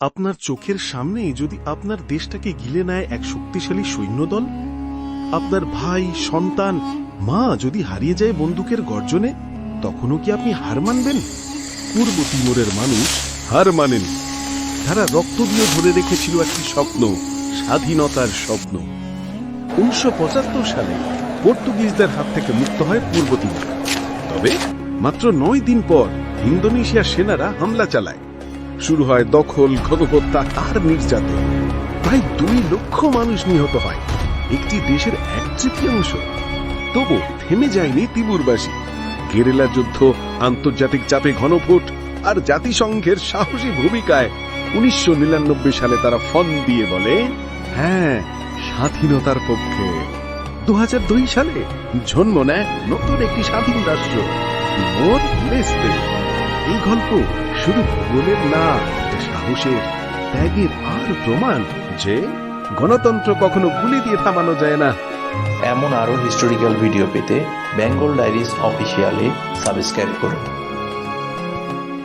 আপনার চোখের সামনেই যদি আপনার দেশটাকে গিলে নেয় এক শক্তিশালী সৈন্যদল? আপনার ভাই, সন্তান, মা যদি হারিয়ে যায় বন্দুকের গর্জনে, তখনও কি আপনি হার মানবেন? পূর্ব তিমোরের মানুষ হার মানেন। তারা রক্ত দিয়ে ধরে রেখেছিল একটি স্বপ্ন, স্বাধীনতার স্বপ্ন। উনিশশো পঁচাত্তর সালে পর্তুগিজদের হাত থেকে মুক্ত হয় পূর্ব তিমোর। তবে মাত্র নয় দিন পর ইন্দোনেশিয়ার সেনারা হামলা চালায়। শুরু হয় দখল গণহত্যা আর নির্যাতন প্রায় দুই লক্ষ মানুষ নিহত হয়। একটি দেশের এক তৃতীয়াংশ। তবু থেমে যায়নি তিমুরবাসী। গেরিলা যুদ্ধ, আন্তর্জাতিক চাপে ঘনভোট আর জাতিসংঘের সাহসী ভূমিকায় উনিশশো সালে তারা ফন দিয়ে বলে হ্যাঁ স্বাধীনতার পক্ষে। দু হাজার দুই সালে জন্ম নেয় নতুন একটি স্বাধীন রাষ্ট্র এই গল্প শুধু ভূগোলের না সাহসের, ত্যাগের আর প্রমাণ যে গণতন্ত্র কখনো গুলি দিয়ে থামানো যায় না। এমন আরও হিস্টোরিক্যাল ভিডিও পেতে বেঙ্গল ডায়েরিজ অফিসিয়ালে সাবস্ক্রাইব করুন।